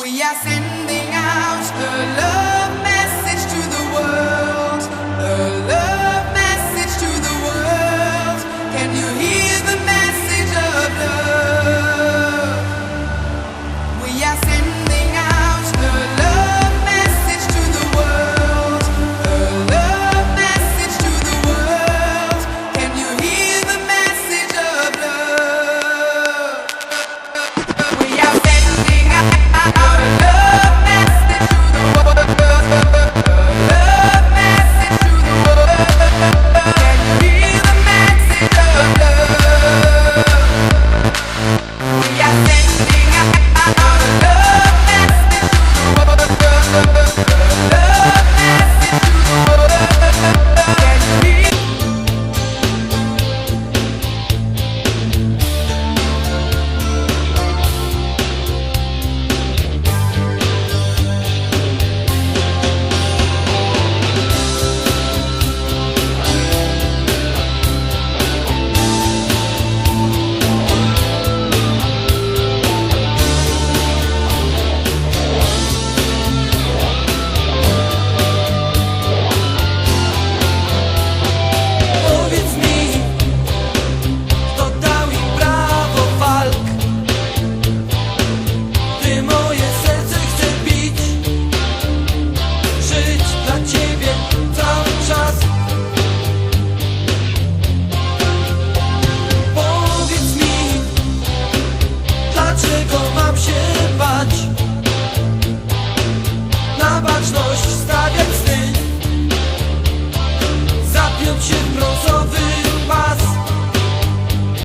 We are sending. wieczność stawiać sny. Zapiąć się